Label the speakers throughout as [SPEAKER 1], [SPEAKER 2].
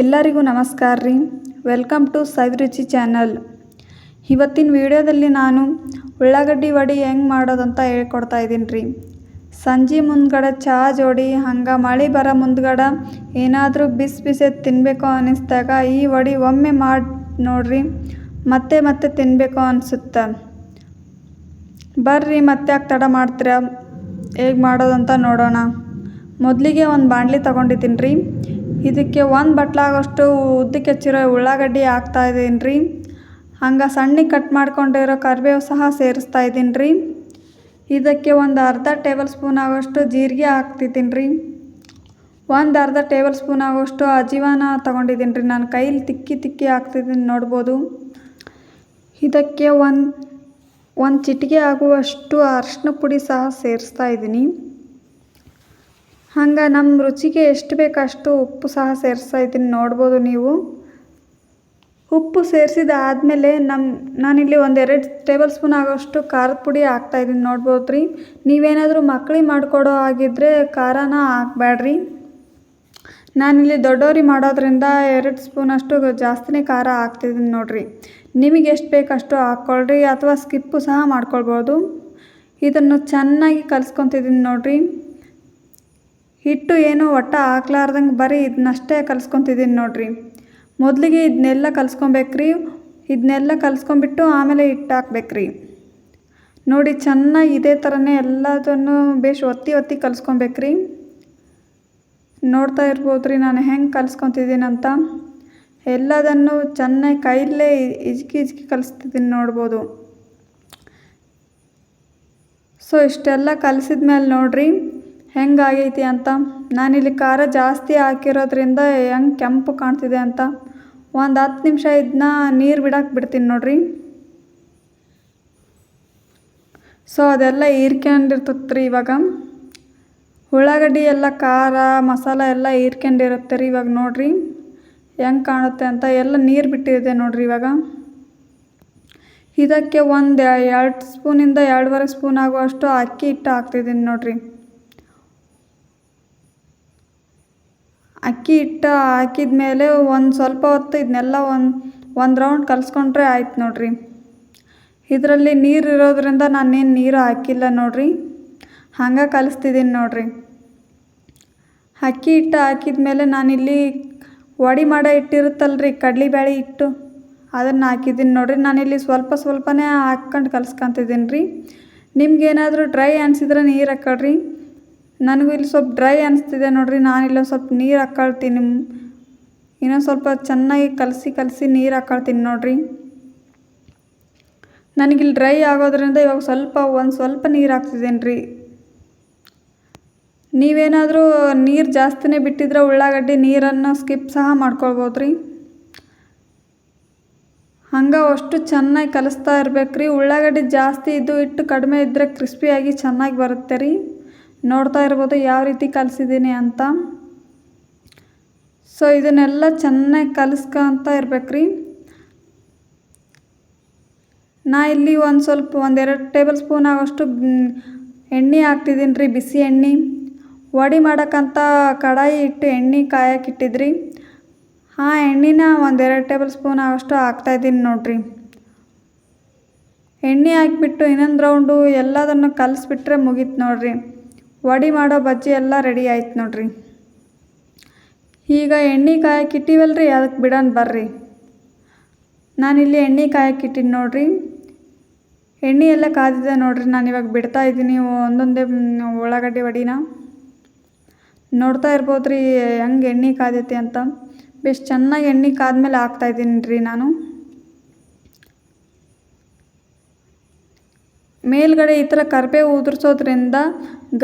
[SPEAKER 1] ಎಲ್ಲರಿಗೂ ನಮಸ್ಕಾರ ರೀ. ವೆಲ್ಕಮ್ ಟು ಸವಿರುಚಿ ಚಾನಲ್ ಇವತ್ತಿನ ವಿಡಿಯೋದಲ್ಲಿ ನಾನು ಉಳ್ಳಾಗಡ್ಡಿ ವಡಿ ಹೆಂಗೆ ಮಾಡೋದಂತ ಹೇಳ್ಕೊಡ್ತಾ ಇದ್ದೀನಿ ರೀ. ಸಂಜೆ ಮುಂದ್ಗಡೆ ಚಹಾ ಜೋಡಿ, ಹಂಗೆ ಮಳೆ ಬರೋ ಮುಂದ್ಗಡೆ ಏನಾದರೂ ಬಿಸಿ ಬಿಸಿ ತಿನ್ನಬೇಕು ಅನ್ನಿಸ್ದಾಗ ಈ ವಡಿ ಒಮ್ಮೆ ಮಾಡಿ ನೋಡ್ರಿ, ಮತ್ತೆ ಮತ್ತೆ ತಿನ್ನಬೇಕು ಅನಿಸುತ್ತೆ. ಬರ್ರಿ, ಮತ್ತೆ ಯಾಕೆ ತಡ ಮಾಡ್ತೀರಾ? ಹೇಗೆ ಮಾಡೋದಂತ ನೋಡೋಣ. ಮೊದಲಿಗೆ ಒಂದು ಬಾಣಲಿ ತೊಗೊಂಡಿದ್ದೀನಿ ರೀ. ಇದಕ್ಕೆ ಒಂದು ಬಟ್ಲಾಗೋಷ್ಟು ಉದ್ದಕ್ಕೆ ಹೆಚ್ಚಿರೋ ಉಳ್ಳಾಗಡ್ಡಿ ಹಾಕ್ತಾ ಇದ್ದೀನಿ ರೀ ಹಂಗೆ ಸಣ್ಣಗೆ ಕಟ್ ಮಾಡ್ಕೊಂಡಿರೋ ಕರಿಬೇವು ಸಹ ಸೇರಿಸ್ತಾ ಇದ್ದೀನಿ ರೀ ಇದಕ್ಕೆ ಒಂದು ಅರ್ಧ ಟೇಬಲ್ ಸ್ಪೂನ್ ಆಗೋಷ್ಟು ಜೀರಿಗೆ ಹಾಕ್ತಿದ್ದೀನಿ ಒಂದು ಅರ್ಧ ಟೇಬಲ್ ಸ್ಪೂನ್ ಆಗೋಷ್ಟು ಅಜೀವಾನ ತೊಗೊಂಡಿದ್ದೀನಿ ರೀ ನಾನು ಕೈಲಿ ತಿಕ್ಕಿ ತಿಕ್ಕಿ ಹಾಕ್ತಿದ್ದೀನಿ ನೋಡ್ಬೋದು. ಇದಕ್ಕೆ ಒಂದು ಒಂದು ಚಿಟಿಕೆ ಆಗುವಷ್ಟು ಅರಿಶಿನ ಪುಡಿ ಸಹ ಸೇರಿಸ್ತಾ ಇದ್ದೀನಿ ಹಂಗೆ ನಮ್ಮ ರುಚಿಗೆ ಎಷ್ಟು ಬೇಕು ಅಷ್ಟು ಉಪ್ಪು ಸಹ ಸೇರಿಸ್ತಾ ಇದ್ದೀನಿ. ನೋಡ್ಬೋದು ನೀವು. ಉಪ್ಪು ಸೇರಿಸಿದ ಆದಮೇಲೆ ನಮ್ಮ ನಾನಿಲ್ಲಿ ಒಂದೆರಡು ಟೇಬಲ್ ಸ್ಪೂನ್ ಆಗೋಷ್ಟು ಖಾರದ ಪುಡಿ ಹಾಕ್ತಾಯಿದ್ದೀನಿ ನೋಡ್ಬೋದು ರೀ. ನೀವೇನಾದರೂ ಮಕ್ಳಿಗೆ ಮಾಡಿಕೊಡೋ ಆಗಿದ್ದರೆ ಖಾರನ ಹಾಕ್ಬೇಡ್ರಿ ನಾನಿಲ್ಲಿ ದೊಡ್ಡವ್ರಿಗೆ ಮಾಡೋದ್ರಿಂದ ಎರಡು ಸ್ಪೂನಷ್ಟು ಜಾಸ್ತಿನೇ ಖಾರ ಹಾಕ್ತಿದ್ದೀನಿ ನೋಡಿರಿ. ನಿಮಗೆ ಎಷ್ಟು ಬೇಕಷ್ಟು ಹಾಕ್ಕೊಳ್ರಿ ಅಥವಾ ಸ್ಕಿಪ್ಪು ಸಹ ಮಾಡ್ಕೊಳ್ಬೋದು. ಇದನ್ನು ಚೆನ್ನಾಗಿ ಕಲಿಸ್ಕೊತಿದ್ದೀನಿ ನೋಡಿರಿ. ಹಿಟ್ಟು ಏನು ಒಟ್ಟ ಹಾಕ್ಲಾರ್ದಂಗೆ ಬರೀ ಇದನ್ನಷ್ಟೇ ಕಲಿಸ್ಕೊತಿದ್ದೀನಿ ನೋಡಿರಿ. ಮೊದಲಿಗೆ ಇದನ್ನೆಲ್ಲ ಕಲಿಸ್ಕೊಬೇಕ್ರಿ ಇದನ್ನೆಲ್ಲ ಕಲಿಸ್ಕೊಂಬಿಟ್ಟು ಆಮೇಲೆ ಹಿಟ್ಟು ಹಾಕ್ಬೇಕ್ರಿ. ನೋಡಿ ಚೆನ್ನಾಗಿ ಇದೇ ಥರನೇ ಎಲ್ಲದನ್ನು ಬೇಷ್ ಒತ್ತಿ ಒತ್ತಿ ಕಲಿಸ್ಕೊಬೇಕ್ರಿ. ನೋಡ್ತಾ ಇರ್ಬೋದು ರೀ ನಾನು ಹೆಂಗೆ ಕಲಿಸ್ಕೊತಿದ್ದೀನಿ ಅಂತ. ಎಲ್ಲದನ್ನು ಚೆನ್ನಾಗಿ ಕೈಲೇ ಇಜ್ಕಿ ಇಜ್ಕಿ ಕಲಿಸ್ತಿದ್ದೀನಿ ನೋಡ್ಬೋದು. ಸೊ ಇಷ್ಟೆಲ್ಲ ಕಲಿಸಿದ ಮೇಲೆ ನೋಡಿರಿ ಹೆಂಗಾಗೈತಿ ಅಂತ? ನಾನಿಲ್ಲಿ ಖಾರ ಜಾಸ್ತಿ ಹಾಕಿರೋದ್ರಿಂದ ಹೆಂಗೆ ಕೆಂಪು ಕಾಣ್ತಿದೆ ಅಂತ? ಒಂದು ಹತ್ತು ನಿಮಿಷ ಇದನ್ನ ನೀರು ಬಿಡಕ್ಕೆ ಬಿಡ್ತೀನಿ ನೋಡಿರಿ. ಸೊ ಅದೆಲ್ಲ ಹೀರ್ಕೊಂಡಿರ್ತೈತೆ ರೀ ಇವಾಗ. ಉಳ್ಳಾಗಡ್ಡಿ ಎಲ್ಲ ಖಾರ, ಮಸಾಲ ಎಲ್ಲ ಹೀರ್ಕೊಂಡಿರುತ್ತೆ ರೀ ಇವಾಗ ನೋಡಿರಿ. ಹೆಂಗೆ ಕಾಣುತ್ತೆ ಅಂತ ಎಲ್ಲ ನೀರು ಬಿಟ್ಟಿದೆ ನೋಡಿರಿ ಇವಾಗ. ಇದಕ್ಕೆ ಒಂದು ಎರಡು ಸ್ಪೂನಿಂದ ಎರಡೂವರೆ ಸ್ಪೂನ್ ಆಗುವಷ್ಟು ಅಕ್ಕಿ ಹಿಟ್ಟು ಹಾಕ್ತಿದ್ದೀನಿ ನೋಡಿರಿ. ಅಕ್ಕಿ ಹಿಟ್ಟು ಹಾಕಿದ ಮೇಲೆ ಒಂದು ಸ್ವಲ್ಪ ಹೊತ್ತು ಇದನ್ನೆಲ್ಲ ಒಂದು ಒಂದು ರೌಂಡ್ ಕಲಸ್ಕೊಂಡ್ರೆ ಆಯ್ತು ನೋಡಿರಿ. ಇದರಲ್ಲಿ ನೀರು ಇರೋದ್ರಿಂದ ನಾನೇನು ನೀರು ಹಾಕಿಲ್ಲ ನೋಡಿರಿ. ಹಂಗೆ ಕಲಿಸ್ತಿದ್ದೀನಿ ನೋಡಿರಿ. ಅಕ್ಕಿ ಹಿಟ್ಟು ಹಾಕಿದ ಮೇಲೆ ನಾನಿಲ್ಲಿ ವಡಿ ಮಾಡೋ ಹಿಟ್ಟಿರುತ್ತಲ್ಲ ರೀ ಬ್ಯಾಳಿ ಹಿಟ್ಟು. ಅದನ್ನು ಹಾಕಿದ್ದೀನಿ ನೋಡಿರಿ. ನಾನಿಲ್ಲಿ ಸ್ವಲ್ಪ ಸ್ವಲ್ಪನೇ ಹಾಕ್ಕೊಂಡು ಕಲಿಸ್ಕೊತಿದ್ದೀನಿ ರೀ ನಿಮ್ಗೇನಾದರೂ ಡ್ರೈ ಅನಿಸಿದ್ರೆ ನೀರು ಹಾಕೊಳ್ರಿ. ನನಗೂ ಇಲ್ಲಿ ಸ್ವಲ್ಪ ಡ್ರೈ ಅನಿಸ್ತಿದೆ ನೋಡಿರಿ. ಇಲ್ಲೊಂದು ಸ್ವಲ್ಪ ನೀರು ಹಾಕ್ಕೊಳ್ತೀನಿ ಇನ್ನೊಂದು ಸ್ವಲ್ಪ ಚೆನ್ನಾಗಿ ಕಲಸಿ ಕಲಸಿ ನೀರು ಹಾಕ್ಕೊಳ್ತೀನಿ ನೋಡಿರಿ. ನನಗಿಲ್ಲಿ ಡ್ರೈ ಆಗೋದ್ರಿಂದ ಇವಾಗ ಸ್ವಲ್ಪ ಒಂದು ಸ್ವಲ್ಪ ನೀರು ಹಾಕ್ತಿದ್ದೇನೆ ರೀ ನೀವೇನಾದರೂ ನೀರು ಜಾಸ್ತಿನೇ ಬಿಟ್ಟಿದ್ರೆ ಉಳ್ಳಾಗಡ್ಡಿ ನೀರನ್ನು ಸ್ಕಿಪ್ ಸಹ ಮಾಡ್ಕೊಳ್ಬೋದು ರೀ ಹಂಗೆ ಅಷ್ಟು ಚೆನ್ನಾಗಿ ಕಲಿಸ್ತಾ ಇರ್ಬೇಕು ರೀ ಉಳ್ಳಾಗಡ್ಡಿ ಜಾಸ್ತಿ ಇದ್ದು ಇಟ್ಟು ಕಡಿಮೆ ಇದ್ದರೆ ಕ್ರಿಸ್ಪಿಯಾಗಿ ಚೆನ್ನಾಗಿ ಬರುತ್ತೆ ರೀ. ನೋಡ್ತಾ ಇರ್ಬೋದು ಯಾವ ರೀತಿ ಕಲಿಸಿದ್ದೀನಿ ಅಂತ. ಸೊ ಇದನ್ನೆಲ್ಲ ಚೆನ್ನಾಗಿ ಕಲಿಸ್ಕೊಂತ ಇರ್ಬೇಕು ರೀ ನಾ ಇಲ್ಲಿ ಒಂದು ಸ್ವಲ್ಪ ಒಂದೆರಡು ಟೇಬಲ್ ಸ್ಪೂನ್ ಆಗೋಷ್ಟು ಎಣ್ಣೆ ಹಾಕ್ತಿದ್ದೀನಿ ರೀ ಬಿಸಿ ಎಣ್ಣೆ. ವಡಿ ಮಾಡೋಕ್ಕಂತ ಕಡಾಯಿ ಇಟ್ಟು ಎಣ್ಣೆ ಕಾಯಕ್ಕಿಟ್ಟಿದ್ರಿ ಆ ಎಣ್ಣೆನ ಒಂದೆರಡು ಟೇಬಲ್ ಸ್ಪೂನ್ ಆಗೋಷ್ಟು ಹಾಕ್ತಾಯಿದ್ದೀನಿ ನೋಡಿರಿ. ಎಣ್ಣೆ ಹಾಕಿಬಿಟ್ಟು ಇನ್ನೊಂದು ರೌಂಡು ಎಲ್ಲದನ್ನು ಕಲಿಸ್ಬಿಟ್ರೆ ಮುಗೀತು ನೋಡಿರಿ. ವಡೆ ಮಾಡೋ ಬಜ್ಜಿ ಎಲ್ಲ ರೆಡಿ ಆಯ್ತು ನೋಡ್ರಿ. ಈಗ ಎಣ್ಣೆ ಕಾಯಕ್ಕೆ ಇಟ್ಟಿವಲ್ಲ ರೀ ಅದಕ್ಕೆ ಬಿಡೋಣ ಬರ್ರಿ ನಾನಿಲ್ಲಿ ಎಣ್ಣೆ ಕಾಯಕ್ಕೆ ಇಟ್ಟಿನಿ ನೋಡಿರಿ. ಎಣ್ಣೆ ಎಲ್ಲ ಕಾದಿದೆ ನೋಡ್ರಿ, ನಾನು ಇವಾಗ ಬಿಡ್ತಾ ಇದ್ದೀನಿ ಒಂದೊಂದೇ ಉಳ್ಳಾಗಡ್ಡೆ ವಡಿನ. ನೋಡ್ತಾ ಇರ್ಬೋದು ರೀ ಹೆಂಗೆ ಎಣ್ಣೆ ಕಾದೈತಿ ಅಂತ. ಬೆಸ್ಟ್ ಚೆನ್ನಾಗಿ ಎಣ್ಣೆ ಕಾದ್ಮೇಲೆ ಹಾಕ್ತಾಯಿದ್ದೀನಿ ರೀ ನಾನು. ಮೇಲ್ಗಡೆ ಈ ಥರ ಕರಿಬೇವು ಉದುರ್ಸೋದ್ರಿಂದ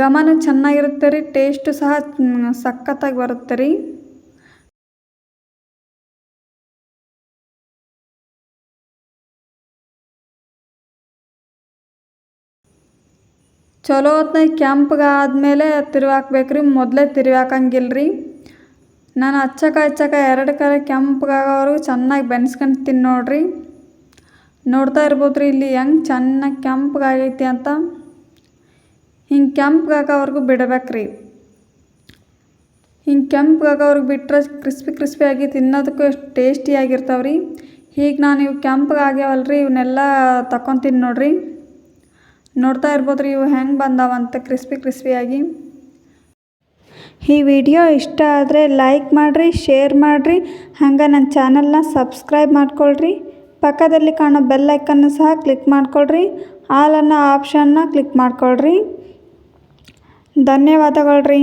[SPEAKER 1] ಗಮನ ಚೆನ್ನಾಗಿರುತ್ತೆ ರೀ ಟೇಸ್ಟು ಸಹ ಸಖತ್ತಾಗಿ ಬರುತ್ತೆ ರೀ. ಚಲೋ ಹೊತ್ನಾಗ ಕೆಂಪಗೆ ಆದಮೇಲೆ ತಿರುವಾಕ್ಬೇಕು ರೀ, ಮೊದಲೇ ತಿರುವಿ ಹಾಕಂಗಿಲ್ಲ ರೀ. ನಾನು ಹಚ್ಚಕ ಹಚ್ಚಕ ಎರಡು ಕಡೆ ಕೆಂಪಗಾಗೋವರೆಗೂ ಚೆನ್ನಾಗಿ ಬೆನ್ಸ್ಕೊಂಡು ನೋಡಿರಿ ನೋಡ್ತಾ ಇರ್ಬೋದು ರೀ ಇಲ್ಲಿ ಹೆಂಗೆ ಚೆನ್ನಾಗಿ ಕೆಂಪಗಾಗೈತಿ ಅಂತ. ಹಿಂಗೆ ಕೆಂಪಗಾಗೋವರೆಗೂ ಬಿಡಬೇಕ್ರಿ. ರೀ ಹಿಂಗೆ ಕೆಂಪಗಾಗೋವ್ರಿಗೆ ಬಿಟ್ಟರೆ ಕ್ರಿಸ್ಪಿ ಕ್ರಿಸ್ಪಿಯಾಗಿ ತಿನ್ನೋದಕ್ಕೂ ಎಷ್ಟು ಟೇಸ್ಟಿಯಾಗಿರ್ತಾವೆ ರೀ ಈಗ ನಾನು ಇವು ಕೆಂಪಗಾಗ್ಯಾವಲ್ಲ ರೀ ಇವನ್ನೆಲ್ಲ ತಗೊತೀನಿ ನೋಡ್ರಿ. ನೋಡ್ತಾ ಇರ್ಬೋದು ರೀ ಇವು ಹೆಂಗೆ ಬಂದಾವಂತ ಕ್ರಿಸ್ಪಿ ಕ್ರಿಸ್ಪಿಯಾಗಿ ಈ ವಿಡಿಯೋ ಇಷ್ಟ ಆದರೆ ಲೈಕ್ ಮಾಡಿರಿ, ಶೇರ್ ಮಾಡಿರಿ. ಹಂಗೆ ನನ್ನ ಚಾನಲ್ನ ಸಬ್ಸ್ಕ್ರೈಬ್ ಮಾಡ್ಕೊಳ್ರಿ. ಪಕ್ಕದಲ್ಲಿ ಕಾಣೋ ಬೆಲ್ ಐಕನ್ನು ಸಹ ಕ್ಲಿಕ್ ಮಾಡ್ಕೊಳ್ರಿ. ಆಲ್ ಅನ್ನೋ ಆಪ್ಷನ್ನ ಕ್ಲಿಕ್ ಮಾಡ್ಕೊಳ್ರಿ. ಧನ್ಯವಾದಗಳು ರೀ